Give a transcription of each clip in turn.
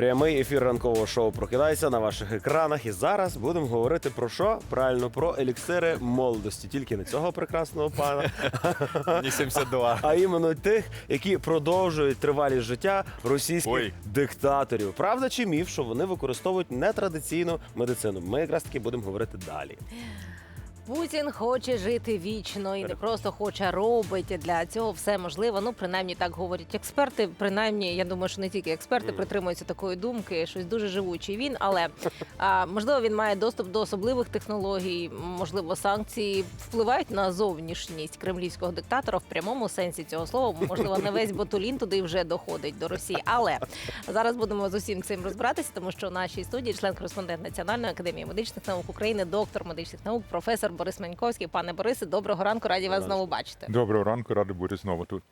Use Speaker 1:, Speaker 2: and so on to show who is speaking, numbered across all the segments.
Speaker 1: Прямий ефір ранкового шоу прокидайся на ваших екранах. І зараз будемо говорити про що? Правильно, про еліксири молодості. Тільки не цього прекрасного пана,
Speaker 2: Мені 72.
Speaker 1: а іменно тих, які продовжують тривалість життя російських
Speaker 2: Ой.
Speaker 1: диктаторів. Правда чи міф, що вони використовують нетрадиційну медицину? Ми якраз таки будемо говорити далі.
Speaker 3: Путін хоче жити вічно і не просто хоче, а робить для цього все можливо. Ну, принаймні так говорять експерти. Принаймні, я думаю, що не тільки експерти притримуються такої думки, щось дуже живучий він. Але а, можливо, він має доступ до особливих технологій. Можливо, санкції впливають на зовнішність кремлівського диктатора в прямому сенсі цього слова. Можливо, не весь ботулін туди вже доходить до Росії. Але зараз будемо з усім цим розбиратися, тому що в нашій студії член-кореспондент Національної академії медичних наук України, доктор медичних наук, професор Борис Маньковський. Пане Борисе, доброго ранку, раді вас знову бачити.
Speaker 4: Доброго ранку, радий бути знову тут.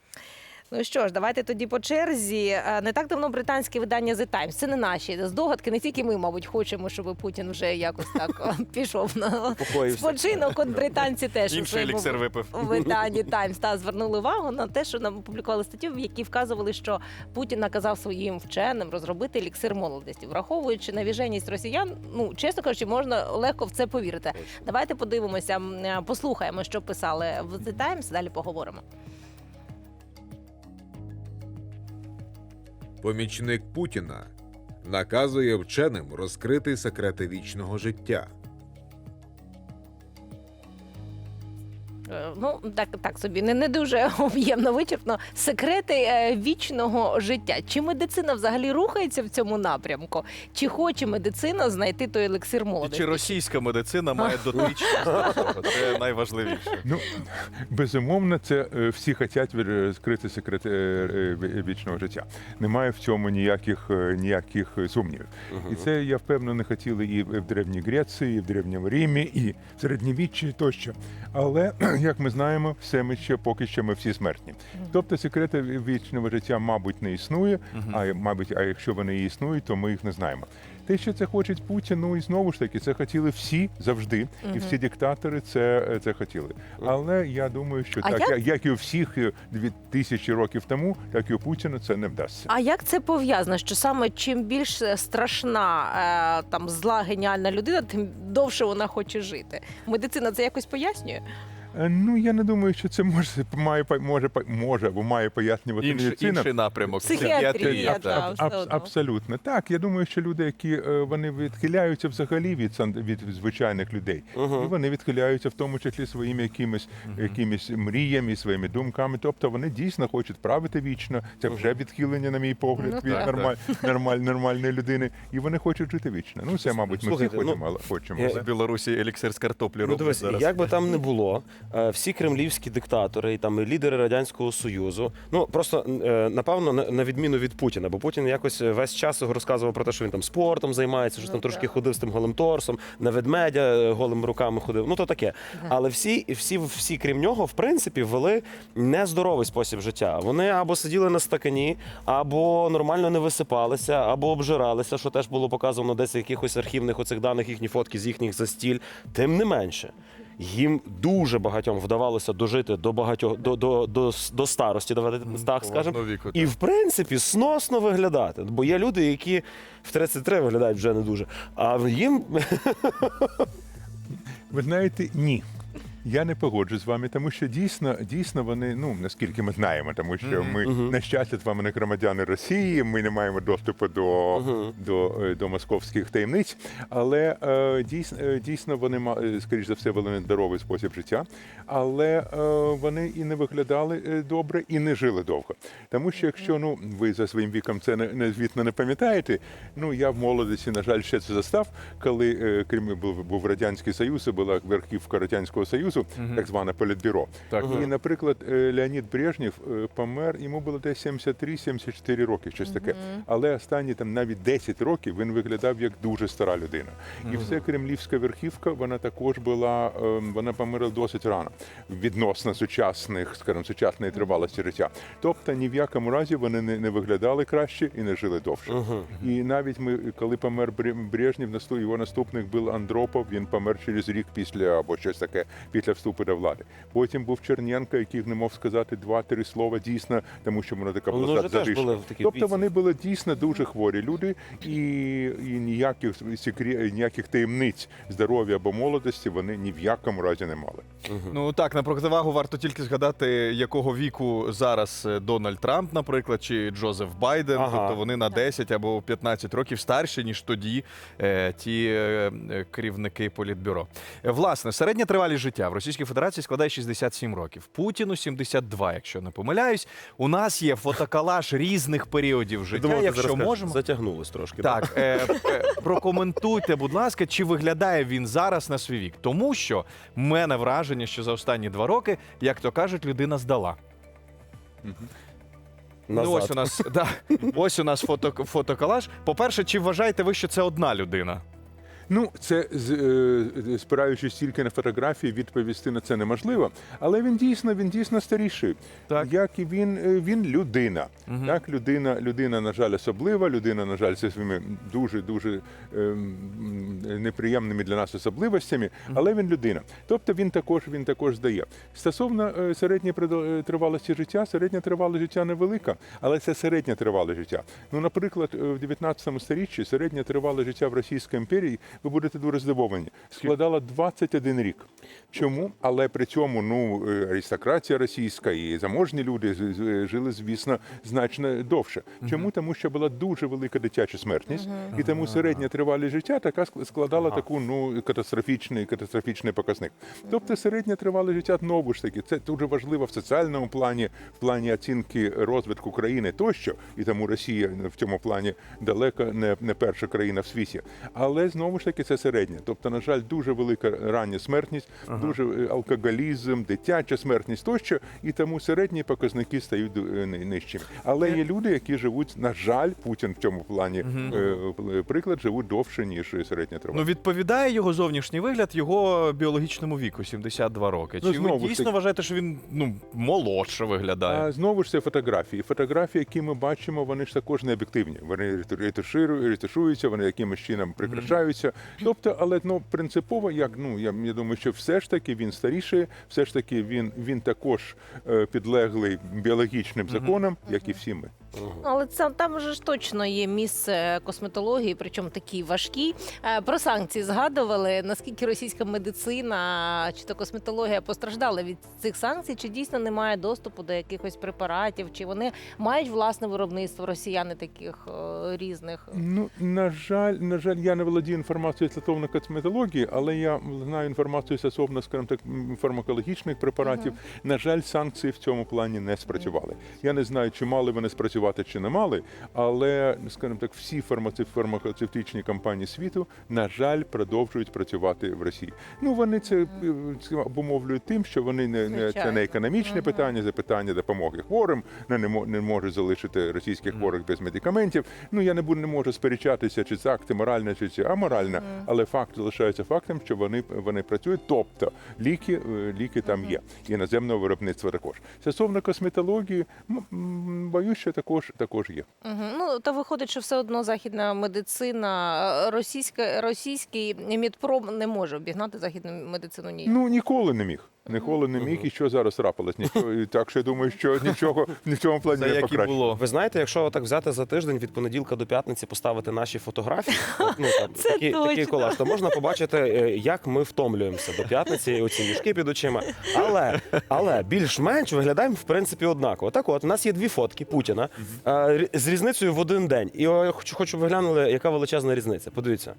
Speaker 3: Ну що ж, давайте тоді по черзі. Е, Не так давно британське видання The Times, це не наші здогадки. Не тільки ми, мабуть, хочемо, щоб Путін вже якось так пішов на спочинок. От британці теж
Speaker 2: Інший еліксир випив.
Speaker 3: у виданні Times та звернули увагу на те, що нам опублікували статтю, в якій вказували, що Путін наказав своїм вченим розробити еліксир молодості, враховуючи навіженість росіян. Ну чесно кажучи, можна легко в це повірити. Давайте подивимося, е, послухаємо, що писали в The Times, Далі поговоримо.
Speaker 5: Помічник Путіна наказує вченим розкрити секрети вічного життя.
Speaker 3: Е, Ну так, так собі не, не дуже об'ємно вичерпно. Секрети е, вічного життя. Чи медицина взагалі рухається в цьому напрямку? Чи хоче медицина знайти той елексир
Speaker 2: І
Speaker 3: молодості?
Speaker 2: чи російська медицина має дотичність до цього? Це найважливіше.
Speaker 4: Ну безумовно, це е, всі хочуть відкрити секрети е, е, вічного життя. Немає в цьому ніяких е, ніяких сумнівів. І це я впевнений, хотіли і в Древній Греції, і в Древньому Римі, і в середньовіччі тощо. Але як ми знаємо, все ми ще поки що ми всі смертні. Тобто секрети вічного життя, мабуть, не існує. А мабуть, а якщо вони і існують, то ми їх не знаємо. Те, що це хоче Путін, ну і знову ж таки, це хотіли всі завжди, і всі диктатори це, це хотіли. Але я думаю, що
Speaker 3: А
Speaker 4: так,
Speaker 3: як-
Speaker 4: як... і у всіх е, дві тисячі років тому, так і у Путіна це не вдасться.
Speaker 3: А як це пов'язано? Що саме чим більш страшна е, там зла геніальна людина, тим довше вона хоче жити? Медицина це якось пояснює?
Speaker 4: Е, Ну я не думаю, що це може має може може або має пояснювати
Speaker 2: Інший,
Speaker 4: медицина.
Speaker 2: інший напрямок.
Speaker 3: Психіатрія,
Speaker 2: Психіатрія,
Speaker 3: так.
Speaker 2: так.
Speaker 3: все
Speaker 4: Аб- абсолютно так. Я думаю, що люди, які е, вони відхиляються взагалі від від звичайних людей, і вони відхиляються в тому числі своїми якимись якимись мріями, своїми думками. Тобто вони дійсно хочуть правити вічно. Це вже відхилення, на мій погляд,
Speaker 3: Ну,
Speaker 4: від
Speaker 3: так.
Speaker 4: нормаль, нормаль, нормальної людини. І вони хочуть жити вічно. Ну це, мабуть, ми всі
Speaker 1: Слухайте, ну,
Speaker 4: хочемо, але хочемо.
Speaker 1: я-
Speaker 2: З Білорусі еліксир з картоплі
Speaker 1: Ну, дивись,
Speaker 2: зараз.
Speaker 1: як би там не було, всі кремлівські диктатори і там і лідери радянського союзу. Ну просто е, напевно на, відміну від Путіна, бо Путін якось весь час розказував про те, що він там спортом займається, що
Speaker 3: Ну,
Speaker 1: там трошки ходив з тим голим торсом, на ведмедя е, голими руками ходив. Ну то таке. Але всі, всі, всі, крім нього, в принципі, вели нездоровий спосіб життя. Вони або сиділи на стакані, або нормально не висипалися, або обжиралися, що теж було показано десь в якихось архівних оцих даних їхні фотки з їхніх застіль. Тим не менше. Їм дуже багатьом вдавалося дожити до багатьох до, до, до, до старості, давайте так скажемо. І в принципі сносно виглядати. Бо є люди, які в 33 виглядають вже не дуже. А їм
Speaker 4: Ви знаєте, ні. Я не погоджуюсь з вами, тому що дійсно, дійсно вони, ну наскільки ми знаємо, тому що ми на щастя з вами не громадяни Росії, ми не маємо доступу до, до, е, до московських таємниць. Але е, дійсно, е, дійсно вони е, скоріш за все, вели здоровий спосіб життя, але е, вони і не виглядали добре, і не жили довго. Тому що якщо ну ви за своїм віком це не, не звітно не пам'ятаєте, ну я в молодості, на жаль, ще це застав, коли е, Крим був, був радянський союз, і була верхівка радянського союзу, так зване політбюро.
Speaker 2: Так.
Speaker 4: І, наприклад, е, Леонід Брежнєв е, помер, йому було десь 73-74 роки, щось таке. Але останні там навіть 10 років він виглядав як дуже стара людина. І все кремлівська верхівка, вона також була, е, вона померла досить рано відносно сучасних, скажімо, сучасної тривалості життя. Тобто ні в якому разі вони не, не виглядали краще і не жили довше. І навіть ми, коли помер Бре- Брежнєв, його наступник був Андропов, він помер через рік після або щось таке, після вступу до влади. Потім був Черненко, який не мог сказати два-три слова дійсно, тому що вона така була
Speaker 1: в такій
Speaker 4: Тобто вони були дійсно дуже хворі люди, і, і ніяких секре- ніяких таємниць здоров'я або молодості вони ні в якому разі не мали.
Speaker 2: Ну так, на противагу варто тільки згадати, якого віку зараз е, Дональд Трамп, наприклад, чи Джозеф Байден.
Speaker 1: Ага.
Speaker 2: Тобто вони на 10 або 15 років старші, ніж тоді е, ті е, керівники політбюро. Власне, середня тривалість життя в Російській Федерації складає 67 років. Путіну 72, якщо не помиляюсь. У нас є фотокалаш різних періодів життя.
Speaker 1: Думав, ти
Speaker 2: якщо можемо.
Speaker 1: затягнулось трошки.
Speaker 2: Так, е, е, прокоментуйте, будь ласка, чи виглядає він зараз на свій вік? Тому що в мене враження, що за останні два роки, як то кажуть, людина здала.
Speaker 1: Назад.
Speaker 2: Ну, ось у нас да, ось у нас фото, фотоколаж. По-перше, чи вважаєте ви, що це одна людина?
Speaker 4: Ну, це з- е, спираючись тільки на фотографії, відповісти на це неможливо. Але він дійсно, він дійсно старіший.
Speaker 2: Так.
Speaker 4: Як і він, е, він людина. Так, людина, людина, на жаль, особлива, людина, на жаль, зі своїми дуже дуже ем, неприємними для нас особливостями, але він людина. Тобто він також він також здає. Стосовно е, середньої е, тривалості життя, середня тривалість життя невелика, але це середня тривалість життя. Ну, наприклад, е, в 19 сторіччі середня тривалість життя в Російській імперії, ви будете дуже здивовані, складала 21 рік. Чому? Але при цьому ну е, аристократія російська і заможні люди жили, звісно, значно довше. Чому? Тому що була дуже велика дитяча смертність, і тому середня тривалість життя така складала таку ну катастрофічний, катастрофічний показник. Тобто середня тривалість життя знову ж таки це дуже важливо в соціальному плані, в плані оцінки розвитку країни тощо, і тому Росія в цьому плані далеко не, не перша країна в світі. Але знову ж таки це середня. Тобто, на жаль, дуже велика рання смертність, дуже е, алкоголізм, дитяча смертність тощо, і тому середні показники стають е, нижчими. Але є люди, які живуть, на жаль, Путін в цьому плані е, приклад живуть довше ніж середня
Speaker 2: Ну, відповідає його зовнішній вигляд його біологічному віку 72 роки.
Speaker 4: Ну,
Speaker 2: Чи ви
Speaker 4: знову ж
Speaker 2: дійсно
Speaker 4: таки-
Speaker 2: вважаєте, що він ну молодше виглядає?
Speaker 4: А знову ж це фотографії. Фотографії, які ми бачимо, вони ж також не об'єктивні. Вони ретушуються, вони якимось чином прикрашаються. Тобто, але ну принципово, як ну я, я думаю, що все ж таки він старіший, все ж таки він, він також е, підлеглий біологічним законам, як і всі ми.
Speaker 3: Але це там же ж точно є місце косметології, причому такі важкі. Е, Про санкції згадували. Наскільки російська медицина чи то косметологія постраждали від цих санкцій, чи дійсно немає доступу до якихось препаратів, чи вони мають власне виробництво росіяни таких е, різних?
Speaker 4: Ну, на жаль, на жаль, я не володію інформацією стосовно косметології, але я знаю інформацію стосовно, скажімо так, фармакологічних препаратів. На жаль, санкції в цьому плані не спрацювали. Я не знаю, чи мали вони спрацювати, чи не мали, але, скажімо так, всі фармацев- фармацевтичні компанії світу, на жаль, продовжують працювати в Росії. Ну, вони це, обумовлюють тим, що вони не, не це не економічне питання, це питання допомоги хворим, не, не, мо- не можуть залишити російських хворих без медикаментів. Ну я не буду не можу сперечатися, чи це акти моральне, чи це аморальне, але факт залишається фактом, що вони вони працюють. Тобто ліки, е, ліки там є. І іноземного виробництва також. Стосовно косметології, боюсь, що також також є.
Speaker 3: Угу. Ну та виходить, що все одно західна медицина, е, російська російський мідпром не може обігнати західну медицину Ні,
Speaker 4: Ну ніколи не міг. Ніколи не міг, і що зараз трапилось? Нічого І так що я думаю, що нічого ні в цьому плані
Speaker 2: Це
Speaker 4: не
Speaker 2: як і було.
Speaker 1: Ви знаєте, якщо так взяти за тиждень від понеділка до п'ятниці поставити наші фотографії, от, ну там
Speaker 3: Це
Speaker 1: такі, такий
Speaker 3: точно.
Speaker 1: колаж, то можна побачити, е, як ми втомлюємося до п'ятниці, і оці мішки під очима. Але, але більш-менш виглядаємо в принципі однаково. Так, от у нас є дві фотки Путіна е, рі- з різницею в один день. І о, я хочу, хочу щоб ви глянули, яка величезна різниця. Подивіться.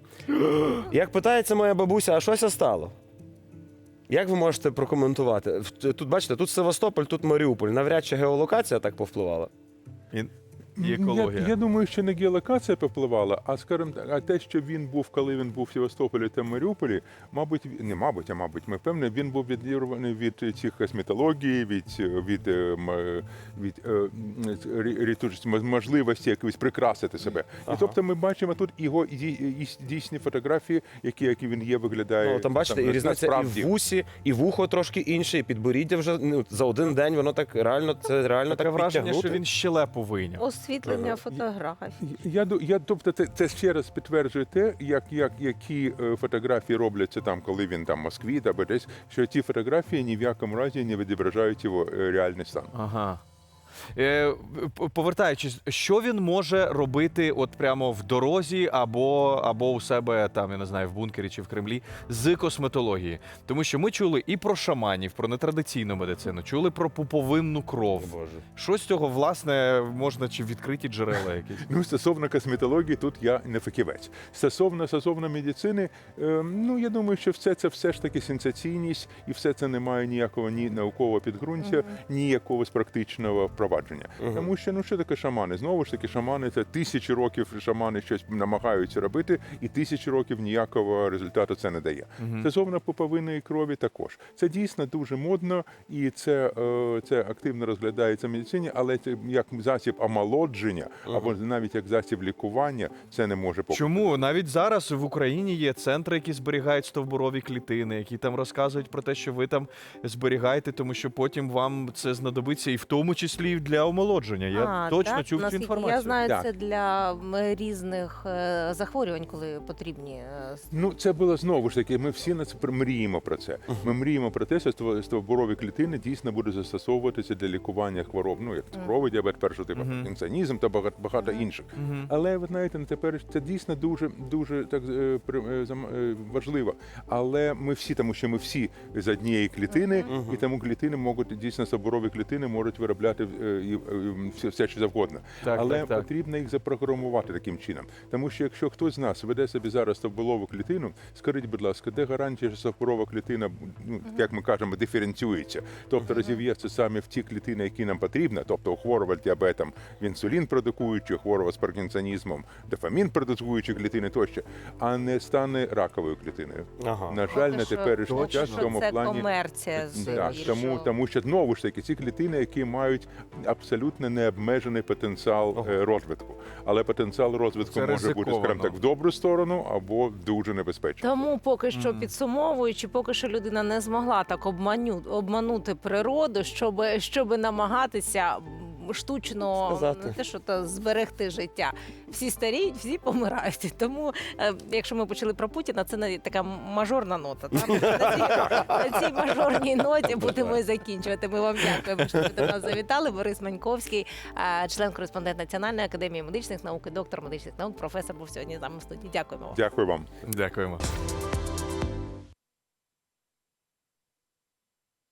Speaker 1: Як питається моя бабуся, а щося стало? Як ви можете прокоментувати? Тут бачите, тут Севастополь, тут Маріуполь. Навряд чи геолокація так повпливала.
Speaker 2: І екологія.
Speaker 4: Я, я думаю, що не геолокація попливала, а скажімо так, а те, що він був, коли він був в Севастополі та Маріуполі, мабуть, не мабуть, а мабуть, ми впевнені, він був відірваний від цих косметології, від, від, е, від е, рі- рітуч- м- можливості якось прикрасити себе. І тобто ми бачимо тут його і- дійсні фотографії, які, які він є, виглядає.
Speaker 1: Ну, там бачите, і
Speaker 4: на-
Speaker 1: різниця
Speaker 4: насправді.
Speaker 1: і в вусі, і вухо трошки інше, і підборіддя вже ну, за один день воно так реально, це реально
Speaker 2: Таке
Speaker 1: так
Speaker 2: враження, що він щелепу вийняв.
Speaker 3: Освітлення фотографій.
Speaker 4: Я, я тобто, це, це ще раз підтверджує те, як, як, які е, фотографії робляться там, коли він там в Москві або десь, що ці фотографії ні в якому разі не відображають його е, реальний стан.
Speaker 2: Ага. Е, повертаючись, що він може робити от прямо в дорозі або, або у себе там, я не знаю, в бункері чи в Кремлі з косметології? Тому що ми чули і про шаманів, про нетрадиційну медицину, чули про пуповинну кров.
Speaker 1: Боже.
Speaker 2: Що з цього, власне, можна чи відкриті джерела якісь?
Speaker 4: Ну, стосовно косметології, тут я не фахівець. Стосовно стосовно медицини, е, ну я думаю, що все це все ж таки сенсаційність, і все це не має ніякого ні наукового підґрунтя, ні якогось практичного впровадження. Тому що ну що таке шамани? Знову ж таки, шамани це тисячі років шамани щось намагаються робити, і тисячі років ніякого результату це не дає. Стосовно пуповинної крові також. Це дійсно дуже модно, і це, е, це активно розглядається в медицині, але це як засіб омолодження або навіть як засіб лікування, це не може поки.
Speaker 2: Чому навіть зараз в Україні є центри, які зберігають стовбурові клітини, які там розказують про те, що ви там зберігаєте, тому що потім вам це знадобиться і в тому числі і для омолодження. Я
Speaker 3: А,
Speaker 2: точно
Speaker 3: так?
Speaker 2: чув цю
Speaker 3: Наскільки
Speaker 2: інформацію.
Speaker 3: Я знаю,
Speaker 4: Так.
Speaker 3: це для м, різних е, захворювань, коли потрібні. е, с-
Speaker 4: Ну, це було знову ж таки. Ми всі на це пр- мріємо про це. Ми мріємо про те, що ство- стовбурові клітини дійсно будуть застосовуватися для лікування хвороб. Ну як цукровий діабет, першого типу, паркінсонізм та багато, багато інших. Але ви знаєте, на тепер це дійсно дуже дуже так е, при- е, зам- е, важливо. Але ми всі, тому що ми всі з однієї клітини, і тому клітини можуть дійсно стовбурові клітини можуть виробляти і, е, все, все що завгодно.
Speaker 2: Так,
Speaker 4: Але
Speaker 2: так, так.
Speaker 4: потрібно їх запрограмувати таким чином. Тому що якщо хтось з нас веде собі зараз стовбурову клітину, скажіть, будь ласка, де гарантія, що стовбурова клітина, ну як ми кажемо, диференціюється, тобто розів'ється саме в ті клітини, які нам потрібно, тобто у хворого діабетом інсулін продукуючи, хворого з паркінсонізмом, дофамін продукуючи клітини тощо, а не стане раковою клітиною.
Speaker 1: Ага.
Speaker 4: На жаль, на теперішній час в
Speaker 3: це
Speaker 4: плані
Speaker 3: комерція
Speaker 4: так, тому, тому що знову ж таки ці клітини, які мають абсолютно необмежений потенціал е, розвитку. Але потенціал розвитку
Speaker 2: Це
Speaker 4: може бути, скажімо так, в добру сторону або дуже небезпечно.
Speaker 3: Тому поки що підсумовуючи, поки що людина не змогла так обманю, обманути природу, щоб, щоб намагатися штучно
Speaker 1: Сказати.
Speaker 3: не те, що то зберегти життя. Всі старіють, всі помирають. Тому, е, якщо ми почали про Путіна, це не така мажорна нота. Та? На, цій, на цій мажорній ноті будемо і закінчувати. Ми вам дякуємо, що ви до нас завітали. Борис Маньковський, е, член-кореспондент Національної академії медичних наук і доктор медичних наук, професор був сьогодні з нами в студії. Дякуємо.
Speaker 4: Дякую вам.
Speaker 2: Дякуємо.